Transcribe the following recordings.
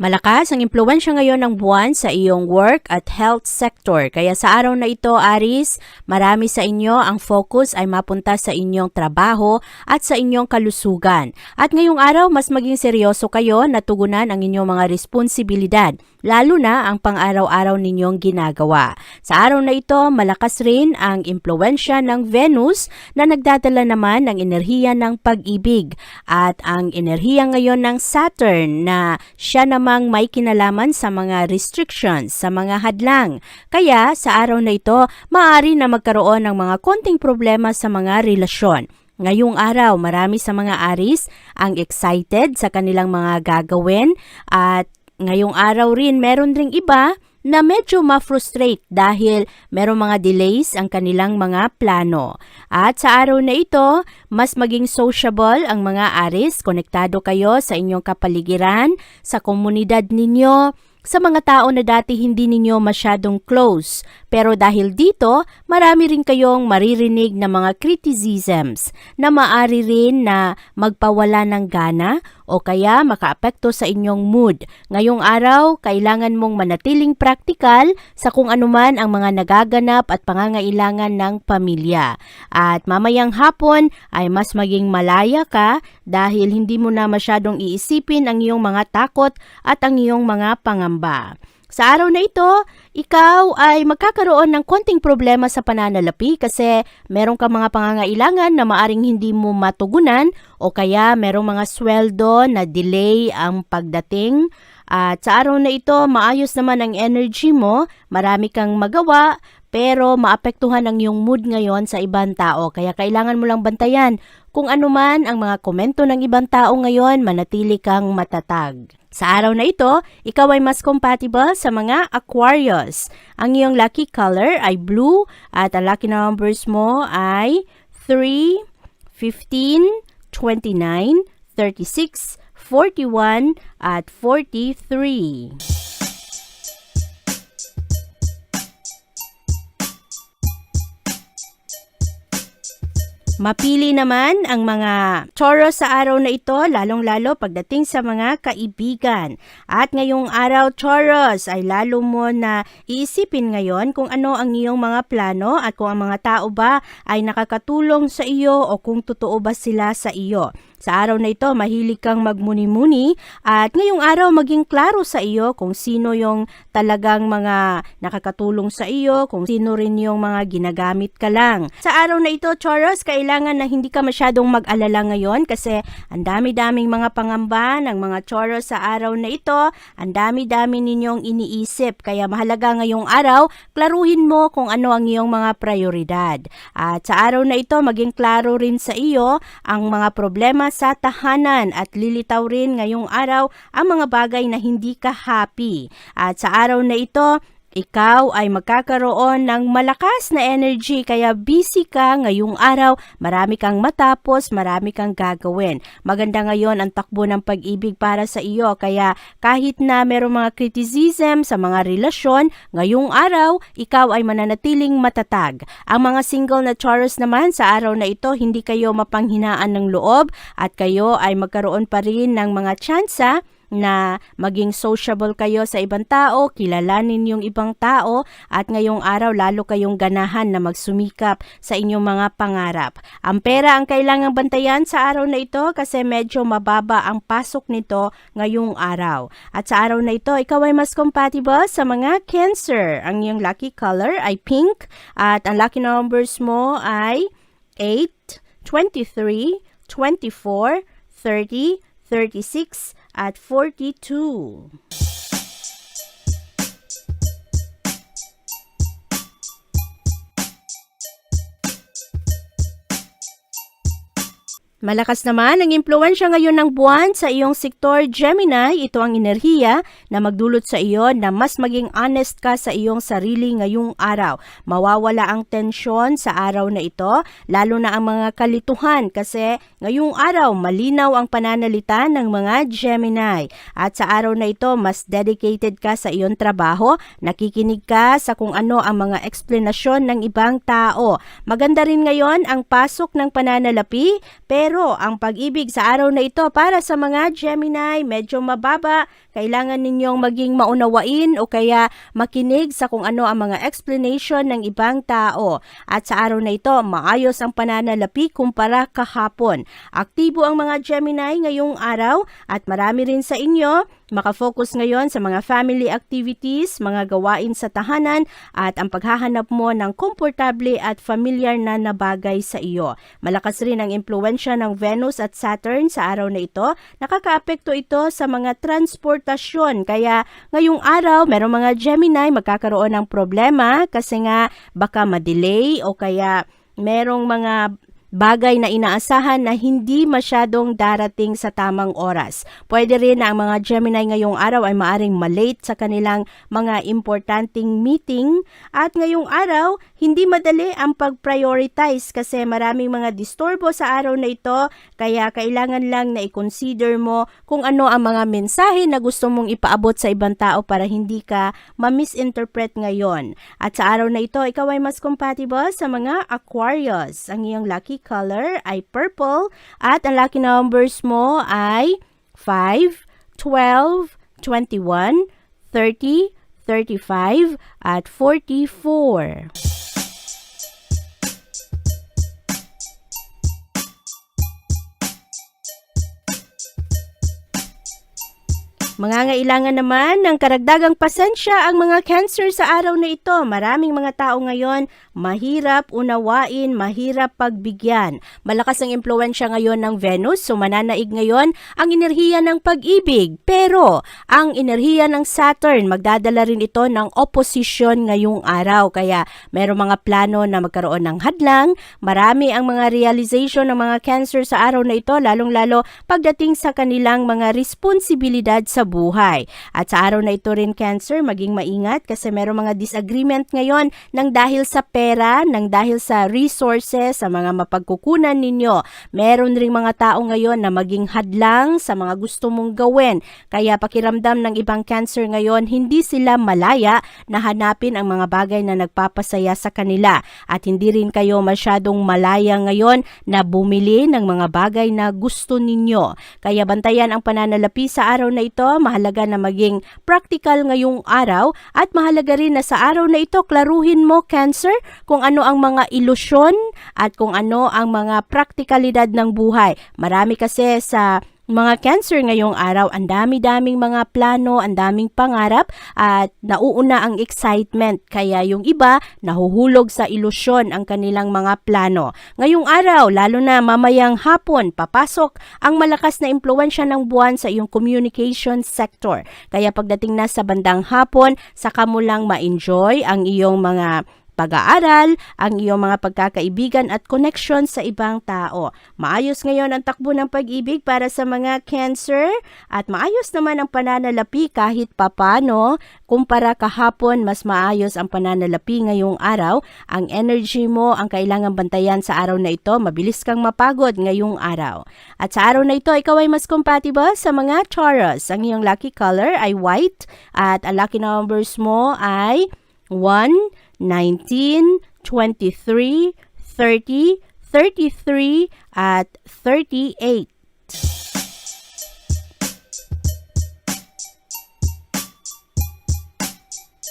Malakas ang impluensya ngayon ng buwan sa iyong work at health sector. Kaya sa araw na ito, Aris, marami sa inyo ang focus ay mapunta sa inyong trabaho at sa inyong kalusugan. At ngayong araw, mas maging seryoso kayo na tugunan ang inyong mga responsibilidad, lalo na ang pang-araw-araw ninyong ginagawa. Sa araw na ito, malakas rin ang impluensya ng Venus na nagdadala naman ng enerhiya ng pag-ibig at ang enerhiya ngayon ng Saturn na siya namang may kinalaman sa mga restrictions, sa mga hadlang. Kaya sa araw na ito, maaari na magkaroon ng mga konting problema sa mga relasyon. Ngayong araw, marami sa mga aris ang excited sa kanilang mga gagawin at ngayong araw rin meron ring iba na medyo ma-frustrate dahil merong mga delays ang kanilang mga plano. At sa araw na ito, mas maging sociable ang mga aris, konektado kayo sa inyong kapaligiran, sa komunidad ninyo, sa mga tao na dati hindi ninyo masyadong close. Pero dahil dito, marami rin kayong maririnig na mga criticisms na maari rin na magpawala ng gana o kaya makaapekto sa inyong mood. Ngayong araw, kailangan mong manatiling praktikal sa kung anuman ang mga nagaganap at pangangailangan ng pamilya. At mamayang hapon ay mas maging malaya ka dahil hindi mo na masyadong iisipin ang iyong mga takot at ang iyong mga pangamba. Sa araw na ito, ikaw ay magkakaroon ng konting problema sa pananalapi kasi meron ka mga pangangailangan na maaring hindi mo matugunan o kaya merong mga sweldo na delay ang pagdating. At sa araw na ito, maayos naman ang energy mo, marami kang magawa, pero maapektuhan ang iyong mood ngayon sa ibang tao. Kaya kailangan mo lang bantayan kung ano man ang mga komento ng ibang tao ngayon, manatili kang matatag. Sa araw na ito, ikaw ay mas compatible sa mga Aquarius. Ang iyong lucky color ay blue at ang lucky numbers mo ay 3, 15, 29, 36, 41 at 43. Mapili naman ang mga Taurus sa araw na ito, lalong-lalo pagdating sa mga kaibigan. At ngayong araw, Taurus, ay lalo mo na iisipin ngayon kung ano ang iyong mga plano at kung ang mga tao ba ay nakakatulong sa iyo o kung totoo ba sila sa iyo. Sa araw na ito, mahilig kang magmuni-muni at ngayong araw maging klaro sa iyo kung sino yung talagang mga nakakatulong sa iyo, kung sino rin yung mga ginagamit ka lang. Sa araw na ito, Taurus, kailangan na hindi ka masyadong mag-alala ngayon kasi ang dami-daming mga pangamba ng mga Taurus sa araw na ito, ang dami-dami ninyong iniisip. Kaya mahalaga ngayong araw, klaruhin mo kung ano ang iyong mga prioridad. At sa araw na ito, maging klaro rin sa iyo ang mga problema sa tahanan at lilitaw rin ngayong araw ang mga bagay na hindi ka happy. At sa araw na ito, ikaw ay magkakaroon ng malakas na energy kaya busy ka ngayong araw, marami kang matapos, marami kang gagawin. Maganda ngayon ang takbo ng pag-ibig para sa iyo kaya kahit na merong mga criticism sa mga relasyon, ngayong araw, ikaw ay mananatiling matatag. Ang mga single na Taurus naman sa araw na ito, hindi kayo mapanghinaan ng loob at kayo ay magkaroon pa rin ng mga tsansa na maging sociable kayo sa ibang tao, kilalanin yung ibang tao at ngayong araw lalo kayong ganahan na magsumikap sa inyong mga pangarap. Ang pera ang kailangang bantayan sa araw na ito kasi medyo mababa ang pasok nito ngayong araw. At sa araw na ito, ikaw ay mas compatible sa mga Cancer. Ang iyong lucky color ay pink at ang lucky numbers mo ay 8, 23, 24, 30, 36, at 42. Malakas naman ang impluensya ngayon ng buwan sa iyong sektor Gemini. Ito ang enerhiya na magdulot sa iyo na mas maging honest ka sa iyong sarili ngayong araw. Mawawala ang tensyon sa araw na ito, lalo na ang mga kalituhan kasi ngayong araw malinaw ang pananalita ng mga Gemini. At sa araw na ito, mas dedicated ka sa iyong trabaho, nakikinig ka sa kung ano ang mga eksplanasyon ng ibang tao. Maganda rin ngayon ang pasok ng pananalapi, pero ang pag-ibig sa araw na ito para sa mga Gemini medyo mababa. Kailangan ninyong maging maunawain o kaya makinig sa kung ano ang mga explanation ng ibang tao. At sa araw na ito, maayos ang pananalapi kumpara kahapon. Aktibo ang mga Gemini ngayong araw at marami rin sa inyo Makafocus ngayon sa mga family activities, mga gawain sa tahanan at ang paghahanap mo ng komportable at familiar na nabagay sa iyo. Malakas rin ang impluensya ng Venus at Saturn sa araw na ito. Nakakaapekto ito sa mga transportasyon. Kaya ngayong araw, merong mga Gemini magkakaroon ng problema kasi nga baka madelay o kaya merong mga bagay na inaasahan na hindi masyadong darating sa tamang oras. Pwede rin na ang mga Gemini ngayong araw ay maaring malate sa kanilang mga importanteng meeting at ngayong araw hindi madali ang pag-prioritize kasi maraming mga disturbo sa araw na ito kaya kailangan lang na i-consider mo kung ano ang mga mensahe na gusto mong ipaabot sa ibang tao para hindi ka ma-misinterpret ngayon. At sa araw na ito, ikaw ay mas compatible sa mga Aquarius. Ang iyong lucky color ay purple at ang lucky numbers mo ay 5, 12, 21, 30, 35, at 44. Mangangailangan naman ng karagdagang pasensya ang mga cancer sa araw na ito. Maraming mga tao ngayon mahirap unawain, mahirap pagbigyan. Malakas ang impluensya ngayon ng Venus, so mananaig ngayon ang enerhiya ng pag-ibig. Pero ang enerhiya ng Saturn, magdadala rin ito ng opposition ngayong araw. Kaya merong mga plano na magkaroon ng hadlang. Marami ang mga realization ng mga cancer sa araw na ito, lalong-lalo pagdating sa kanilang mga responsibilidad sa buhay. At sa araw na ito rin cancer, maging maingat kasi merong mga disagreement ngayon ng dahil sa pera, ng dahil sa resources, sa mga mapagkukunan ninyo. Meron ring mga tao ngayon na maging hadlang sa mga gusto mong gawin. Kaya pakiramdam ng ibang cancer ngayon, hindi sila malaya na hanapin ang mga bagay na nagpapasaya sa kanila. At hindi rin kayo masyadong malaya ngayon na bumili ng mga bagay na gusto ninyo. Kaya bantayan ang pananalapi sa araw na ito, mahalaga na maging practical ngayong araw at mahalaga rin na sa araw na ito klaruhin mo cancer kung ano ang mga ilusyon at kung ano ang mga praktikalidad ng buhay. Marami kasi sa mga cancer ngayong araw, ang dami-daming mga plano, ang daming pangarap at nauuna ang excitement. Kaya yung iba, nahuhulog sa ilusyon ang kanilang mga plano. Ngayong araw, lalo na mamayang hapon, papasok ang malakas na impluensya ng buwan sa iyong communication sector. Kaya pagdating na sa bandang hapon, saka mo lang ma-enjoy ang iyong mga pag-aaral, ang iyong mga pagkakaibigan at connection sa ibang tao. Maayos ngayon ang takbo ng pag-ibig para sa mga cancer at maayos naman ang pananalapi kahit papano. Kumpara kahapon, mas maayos ang pananalapi ngayong araw. Ang energy mo ang kailangan bantayan sa araw na ito. Mabilis kang mapagod ngayong araw. At sa araw na ito, ikaw ay mas compatible sa mga Taurus. Ang iyong lucky color ay white at ang lucky numbers mo ay 1, 19, 23, 30, 33, at 38.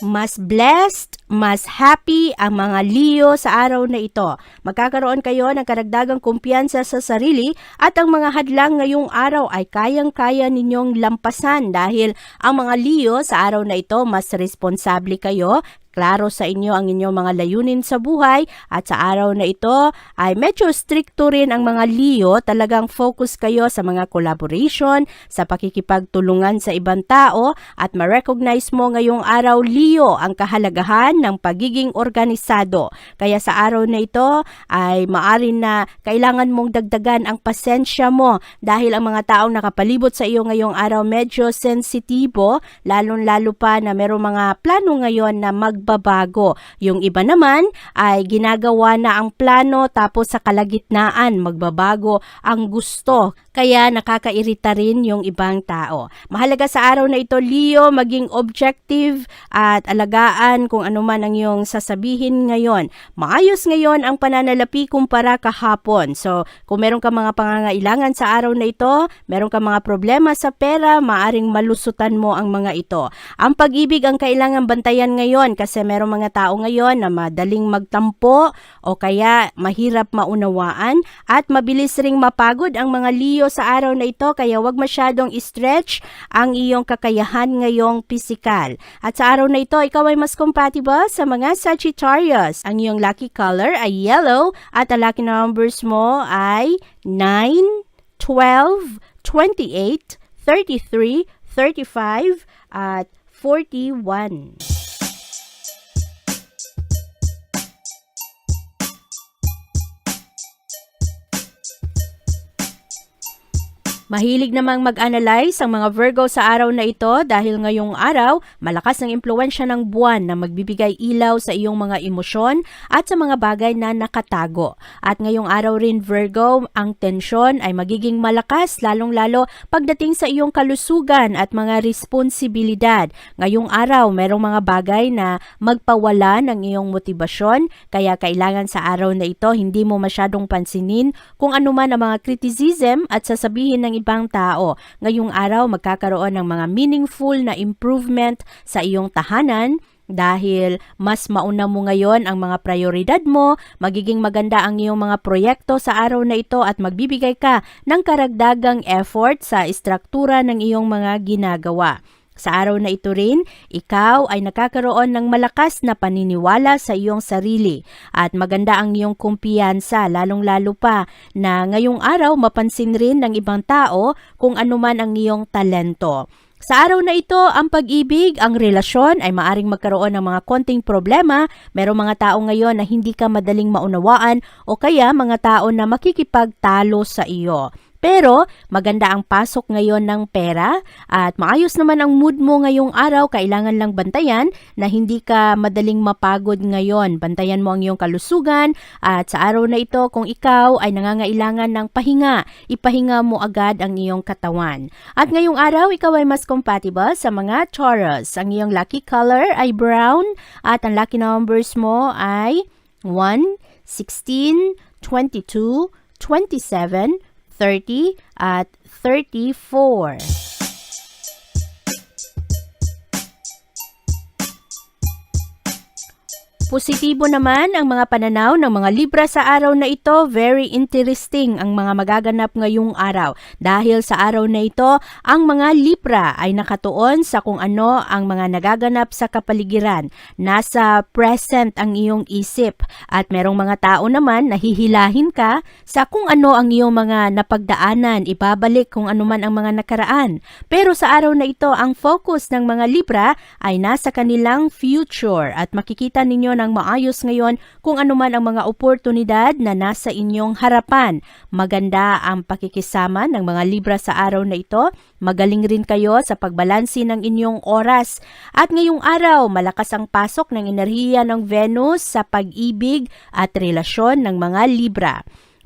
Mas blessed mas happy ang mga Leo sa araw na ito. Magkakaroon kayo ng karagdagang kumpiyansa sa sarili at ang mga hadlang ngayong araw ay kayang-kaya ninyong lampasan dahil ang mga Leo sa araw na ito mas responsable kayo Klaro sa inyo ang inyong mga layunin sa buhay at sa araw na ito ay medyo stricto rin ang mga Leo. Talagang focus kayo sa mga collaboration, sa pakikipagtulungan sa ibang tao at ma-recognize mo ngayong araw Leo ang kahalagahan ng pagiging organisado. Kaya sa araw na ito ay maari na kailangan mong dagdagan ang pasensya mo dahil ang mga taong nakapalibot sa iyo ngayong araw medyo sensitibo, lalong-lalo pa na merong mga plano ngayon na magbabago. Yung iba naman ay ginagawa na ang plano tapos sa kalagitnaan magbabago ang gusto. Kaya nakakairita rin yung ibang tao. Mahalaga sa araw na ito, Leo, maging objective at alagaan kung ano man ang iyong sasabihin ngayon. Maayos ngayon ang pananalapi kumpara kahapon. So, kung meron ka mga pangangailangan sa araw na ito, meron ka mga problema sa pera, maaring malusutan mo ang mga ito. Ang pag-ibig ang kailangan bantayan ngayon kasi merong mga tao ngayon na madaling magtampo o kaya mahirap maunawaan at mabilis ring mapagod ang mga Leo sa araw na ito kaya wag masyadong stretch ang iyong kakayahan ngayong pisikal. At sa araw na ito, ikaw ay mas compatible sa mga Sagittarius. Ang iyong lucky color ay yellow at ang lucky numbers mo ay 9, 12, 28, 33, 35, at 41. Mahilig namang mag-analyze ang mga Virgo sa araw na ito dahil ngayong araw, malakas ang impluensya ng buwan na magbibigay ilaw sa iyong mga emosyon at sa mga bagay na nakatago. At ngayong araw rin Virgo, ang tensyon ay magiging malakas lalong-lalo pagdating sa iyong kalusugan at mga responsibilidad. Ngayong araw, merong mga bagay na magpawala ng iyong motibasyon kaya kailangan sa araw na ito hindi mo masyadong pansinin kung ano man ang mga criticism at sasabihin ng ibang tao. Ngayong araw, magkakaroon ng mga meaningful na improvement sa iyong tahanan dahil mas mauna mo ngayon ang mga prioridad mo, magiging maganda ang iyong mga proyekto sa araw na ito at magbibigay ka ng karagdagang effort sa istruktura ng iyong mga ginagawa. Sa araw na ito rin, ikaw ay nakakaroon ng malakas na paniniwala sa iyong sarili at maganda ang iyong kumpiyansa lalong-lalo pa na ngayong araw mapansin rin ng ibang tao kung ano man ang iyong talento. Sa araw na ito, ang pag-ibig, ang relasyon ay maaring magkaroon ng mga konting problema. Merong mga tao ngayon na hindi ka madaling maunawaan o kaya mga tao na makikipagtalo sa iyo. Pero maganda ang pasok ngayon ng pera at maayos naman ang mood mo ngayong araw. Kailangan lang bantayan na hindi ka madaling mapagod ngayon. Bantayan mo ang iyong kalusugan at sa araw na ito kung ikaw ay nangangailangan ng pahinga, ipahinga mo agad ang iyong katawan. At ngayong araw ikaw ay mas compatible sa mga Taurus. Ang iyong lucky color ay brown at ang lucky numbers mo ay 1, 16, 22, 27, 30 at 34. Positibo naman ang mga pananaw ng mga Libra sa araw na ito. Very interesting ang mga magaganap ngayong araw. Dahil sa araw na ito, ang mga Libra ay nakatuon sa kung ano ang mga nagaganap sa kapaligiran. Nasa present ang iyong isip. At merong mga tao naman nahihilahin ka sa kung ano ang iyong mga napagdaanan. Ibabalik kung ano man ang mga nakaraan. Pero sa araw na ito, ang focus ng mga Libra ay nasa kanilang future at makikita ninyo ng maayos ngayon kung ano man ang mga oportunidad na nasa inyong harapan. Maganda ang pakikisama ng mga Libra sa araw na ito. Magaling rin kayo sa pagbalansi ng inyong oras. At ngayong araw, malakas ang pasok ng enerhiya ng Venus sa pag-ibig at relasyon ng mga Libra.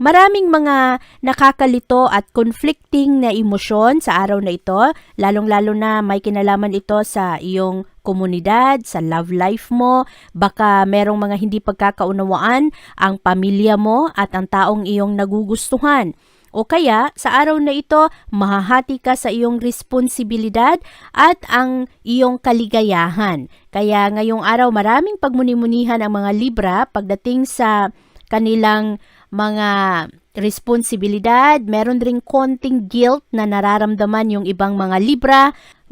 Maraming mga nakakalito at conflicting na emosyon sa araw na ito, lalong-lalo na may kinalaman ito sa iyong komunidad, sa love life mo, baka merong mga hindi pagkakaunawaan ang pamilya mo at ang taong iyong nagugustuhan. O kaya, sa araw na ito, mahahati ka sa iyong responsibilidad at ang iyong kaligayahan. Kaya ngayong araw, maraming pagmunimunihan ang mga Libra pagdating sa kanilang mga responsibilidad, meron ring konting guilt na nararamdaman yung ibang mga Libra.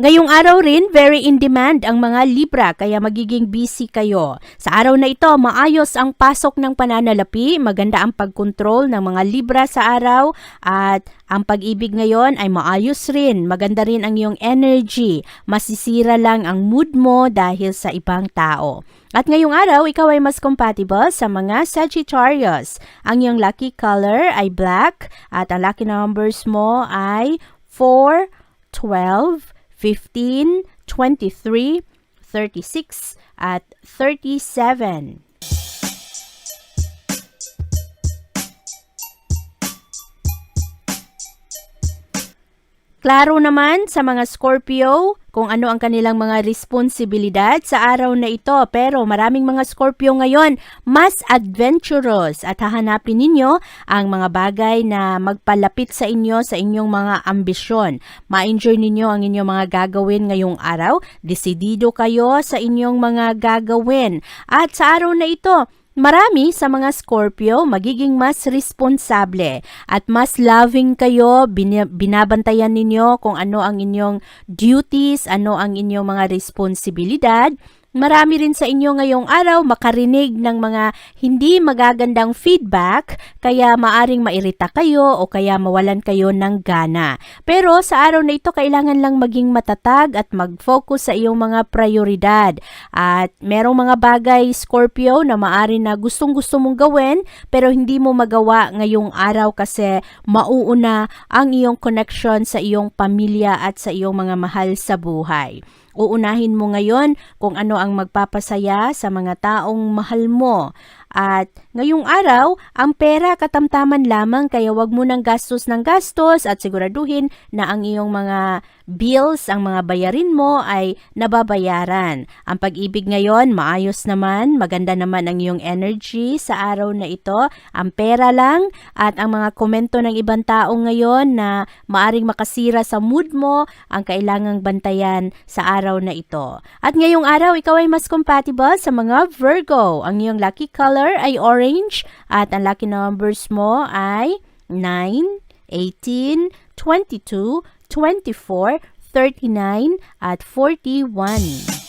Ngayong araw rin, very in demand ang mga Libra kaya magiging busy kayo. Sa araw na ito, maayos ang pasok ng pananalapi, maganda ang pagkontrol ng mga Libra sa araw at ang pag-ibig ngayon ay maayos rin, maganda rin ang iyong energy. Masisira lang ang mood mo dahil sa ibang tao. At ngayong araw, ikaw ay mas compatible sa mga Sagittarius. Ang iyong lucky color ay black at ang lucky numbers mo ay 4, 12, 15, 23, 36, at 37. Klaro naman sa mga Scorpio kung ano ang kanilang mga responsibilidad sa araw na ito. Pero maraming mga Scorpio ngayon mas adventurous at hahanapin ninyo ang mga bagay na magpalapit sa inyo sa inyong mga ambisyon. Ma-enjoy ninyo ang inyong mga gagawin ngayong araw. Desidido kayo sa inyong mga gagawin. At sa araw na ito, Marami sa mga Scorpio magiging mas responsable at mas loving kayo, Bin- binabantayan ninyo kung ano ang inyong duties, ano ang inyong mga responsibilidad. Marami rin sa inyo ngayong araw makarinig ng mga hindi magagandang feedback kaya maaring mairita kayo o kaya mawalan kayo ng gana. Pero sa araw na ito kailangan lang maging matatag at mag-focus sa iyong mga prioridad. At merong mga bagay Scorpio na maari na gustong gusto mong gawin pero hindi mo magawa ngayong araw kasi mauuna ang iyong connection sa iyong pamilya at sa iyong mga mahal sa buhay. Uunahin mo ngayon kung ano ang magpapasaya sa mga taong mahal mo. At ngayong araw, ang pera katamtaman lamang kaya wag mo nang gastos ng gastos at siguraduhin na ang iyong mga bills, ang mga bayarin mo ay nababayaran. Ang pag-ibig ngayon, maayos naman, maganda naman ang iyong energy sa araw na ito. Ang pera lang at ang mga komento ng ibang tao ngayon na maaring makasira sa mood mo, ang kailangang bantayan sa araw na ito. At ngayong araw, ikaw ay mas compatible sa mga Virgo. Ang iyong lucky color ay orange at ang lucky numbers mo ay 9, 18, 22, 24, 39 at 41.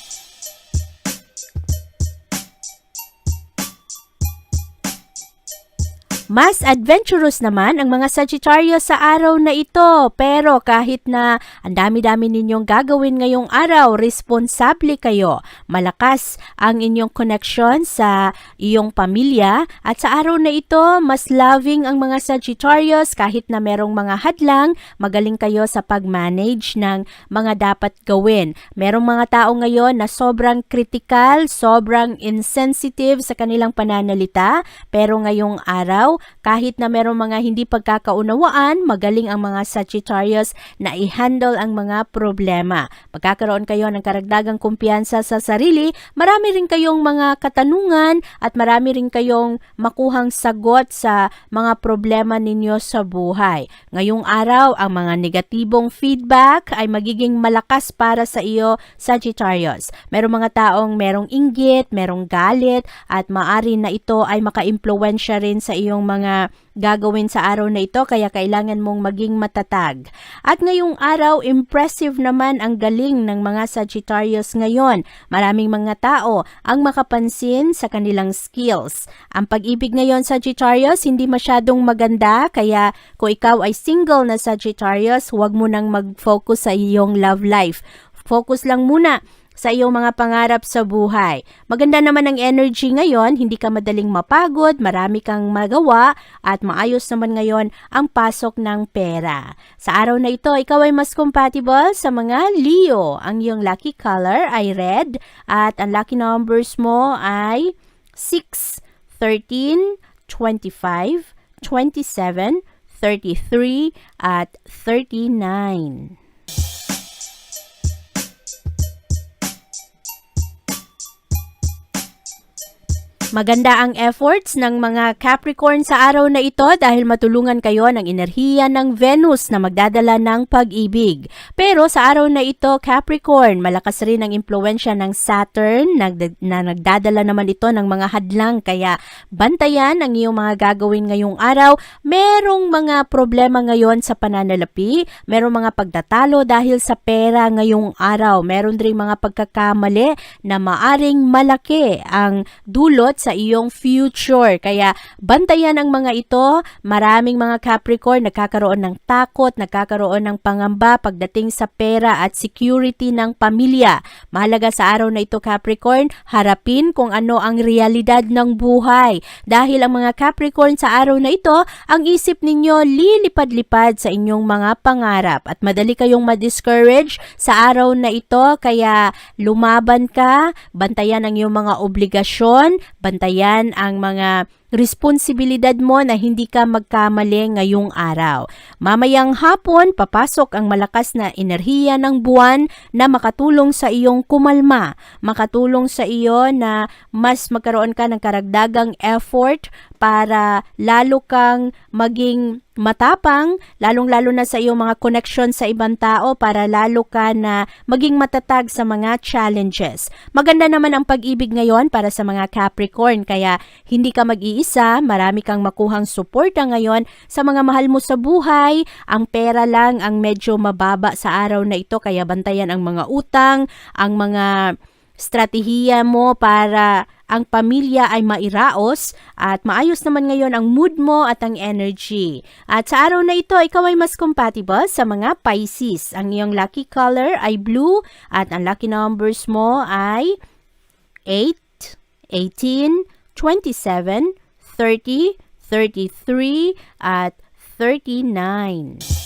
Mas adventurous naman ang mga Sagittarius sa araw na ito. Pero kahit na ang dami-dami ninyong gagawin ngayong araw, responsable kayo. Malakas ang inyong connection sa iyong pamilya. At sa araw na ito, mas loving ang mga Sagittarius kahit na merong mga hadlang. Magaling kayo sa pag-manage ng mga dapat gawin. Merong mga tao ngayon na sobrang critical, sobrang insensitive sa kanilang pananalita. Pero ngayong araw, kahit na merong mga hindi pagkakaunawaan, magaling ang mga Sagittarius na i-handle ang mga problema. Magkakaroon kayo ng karagdagang kumpiyansa sa sarili, marami rin kayong mga katanungan at marami rin kayong makuhang sagot sa mga problema ninyo sa buhay. Ngayong araw, ang mga negatibong feedback ay magiging malakas para sa iyo, Sagittarius. Merong mga taong merong inggit, merong galit, at maari na ito ay makaimpluwensya rin sa iyong mga gagawin sa araw na ito kaya kailangan mong maging matatag. At ngayong araw, impressive naman ang galing ng mga Sagittarius ngayon. Maraming mga tao ang makapansin sa kanilang skills. Ang pag-ibig ngayon Sagittarius hindi masyadong maganda kaya kung ikaw ay single na Sagittarius, huwag mo nang mag-focus sa iyong love life. Focus lang muna sa iyong mga pangarap sa buhay. Maganda naman ang energy ngayon, hindi ka madaling mapagod, marami kang magawa, at maayos naman ngayon ang pasok ng pera. Sa araw na ito, ikaw ay mas compatible sa mga Leo. Ang iyong lucky color ay red, at ang lucky numbers mo ay 6, 13, 25, 27, 33, at 39. Maganda ang efforts ng mga Capricorn sa araw na ito dahil matulungan kayo ng enerhiya ng Venus na magdadala ng pag-ibig. Pero sa araw na ito, Capricorn, malakas rin ang impluensya ng Saturn na, na nagdadala naman ito ng mga hadlang kaya bantayan ang iyong mga gagawin ngayong araw. Merong mga problema ngayon sa pananalapi, merong mga pagtatalo dahil sa pera ngayong araw, meron rin mga pagkakamali na maaring malaki ang dulot sa iyong future. Kaya bantayan ang mga ito. Maraming mga Capricorn nagkakaroon ng takot, nagkakaroon ng pangamba pagdating sa pera at security ng pamilya. Mahalaga sa araw na ito Capricorn, harapin kung ano ang realidad ng buhay. Dahil ang mga Capricorn sa araw na ito, ang isip ninyo lilipad-lipad sa inyong mga pangarap at madali kayong ma-discourage sa araw na ito kaya lumaban ka, bantayan ang iyong mga obligasyon, bantayan ang mga responsibilidad mo na hindi ka magkamali ngayong araw. Mamayang hapon, papasok ang malakas na enerhiya ng buwan na makatulong sa iyong kumalma, makatulong sa iyo na mas magkaroon ka ng karagdagang effort para lalo kang maging matapang, lalong-lalo na sa iyong mga connection sa ibang tao para lalo ka na maging matatag sa mga challenges. Maganda naman ang pag-ibig ngayon para sa mga Capricorn kaya hindi ka mag-iisa, marami kang makuhang suporta ngayon sa mga mahal mo sa buhay. Ang pera lang ang medyo mababa sa araw na ito kaya bantayan ang mga utang, ang mga strategiya mo para ang pamilya ay mairaos at maayos naman ngayon ang mood mo at ang energy. At sa araw na ito, ikaw ay mas compatible sa mga Pisces. Ang iyong lucky color ay blue at ang lucky numbers mo ay 8, 18, 27, 30, 33 at 39.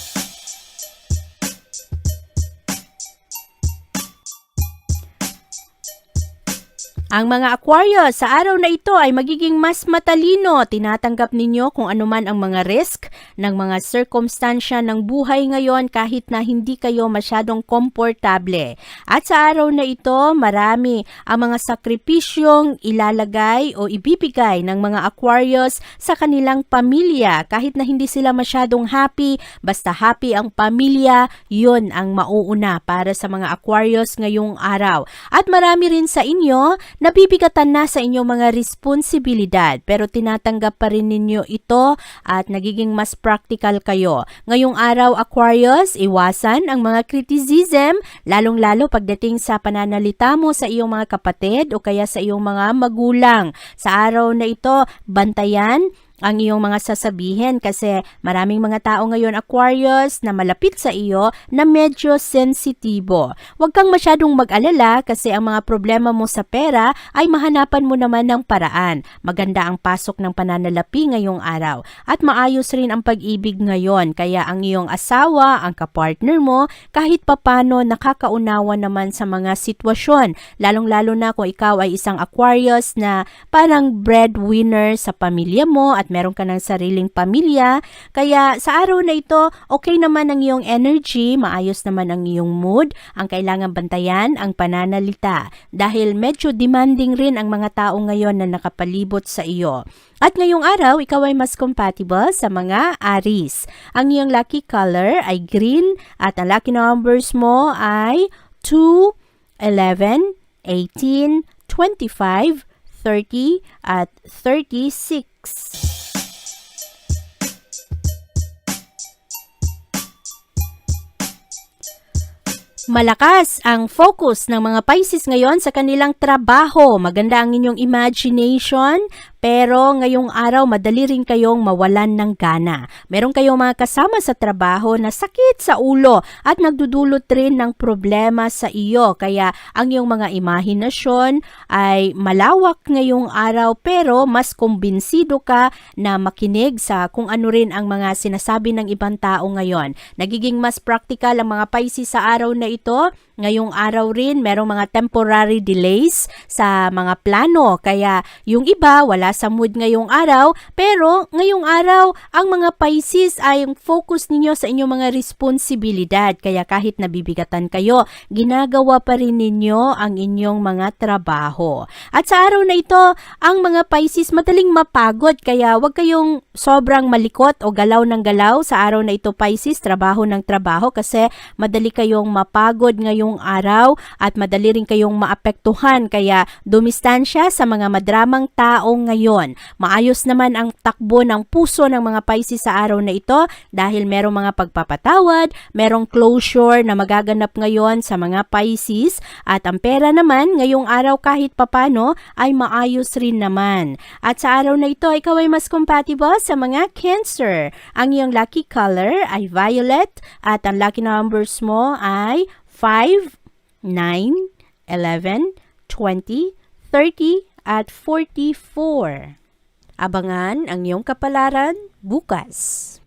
Ang mga Aquarius sa araw na ito ay magiging mas matalino. Tinatanggap ninyo kung anuman ang mga risk ng mga circumstansya ng buhay ngayon kahit na hindi kayo masyadong komportable. At sa araw na ito, marami ang mga sakripisyong ilalagay o ibibigay ng mga Aquarius sa kanilang pamilya. Kahit na hindi sila masyadong happy, basta happy ang pamilya, yun ang mauuna para sa mga Aquarius ngayong araw. At marami rin sa inyo nabibigatan na sa inyong mga responsibilidad pero tinatanggap pa rin ninyo ito at nagiging mas practical kayo. Ngayong araw Aquarius, iwasan ang mga criticism lalong-lalo pagdating sa pananalita mo sa iyong mga kapatid o kaya sa iyong mga magulang. Sa araw na ito, bantayan ang iyong mga sasabihin kasi maraming mga tao ngayon Aquarius na malapit sa iyo na medyo sensitibo. Huwag kang masyadong mag-alala kasi ang mga problema mo sa pera ay mahanapan mo naman ng paraan. Maganda ang pasok ng pananalapi ngayong araw at maayos rin ang pag-ibig ngayon kaya ang iyong asawa, ang kapartner mo kahit papano nakakaunawa naman sa mga sitwasyon lalong-lalo na kung ikaw ay isang Aquarius na parang breadwinner sa pamilya mo at meron ka ng sariling pamilya. Kaya sa araw na ito, okay naman ang iyong energy, maayos naman ang iyong mood. Ang kailangan bantayan ang pananalita dahil medyo demanding rin ang mga tao ngayon na nakapalibot sa iyo. At ngayong araw, ikaw ay mas compatible sa mga Aries. Ang iyong lucky color ay green at ang lucky numbers mo ay 2, 11, 18, 25, 30 at 36. Malakas ang focus ng mga Pisces ngayon sa kanilang trabaho. Maganda ang inyong imagination, pero ngayong araw madali rin kayong mawalan ng gana. Meron kayong mga kasama sa trabaho na sakit sa ulo at nagdudulot rin ng problema sa iyo. Kaya ang iyong mga imahinasyon ay malawak ngayong araw pero mas kumbinsido ka na makinig sa kung ano rin ang mga sinasabi ng ibang tao ngayon. Nagiging mas practical ang mga Pisces sa araw na ito ngayong araw rin merong mga temporary delays sa mga plano. Kaya yung iba wala sa mood ngayong araw, pero ngayong araw ang mga Pisces ay focus ninyo sa inyong mga responsibilidad. Kaya kahit nabibigatan kayo, ginagawa pa rin ninyo ang inyong mga trabaho. At sa araw na ito, ang mga Pisces madaling mapagod kaya huwag kayong sobrang malikot o galaw ng galaw sa araw na ito Pisces, trabaho ng trabaho kasi madali kayong mapagod ngayong araw at madali rin kayong maapektuhan kaya dumistansya sa mga madramang tao ngayon. Maayos naman ang takbo ng puso ng mga Pisces sa araw na ito dahil merong mga pagpapatawad, merong closure na magaganap ngayon sa mga Pisces at ang pera naman ngayong araw kahit papano ay maayos rin naman. At sa araw na ito, ikaw ay mas compatible sa mga Cancer. Ang iyong lucky color ay violet at ang lucky numbers mo ay 5, 9, 11, 20, 30 at 44. Abangan ang iyong kapalaran bukas.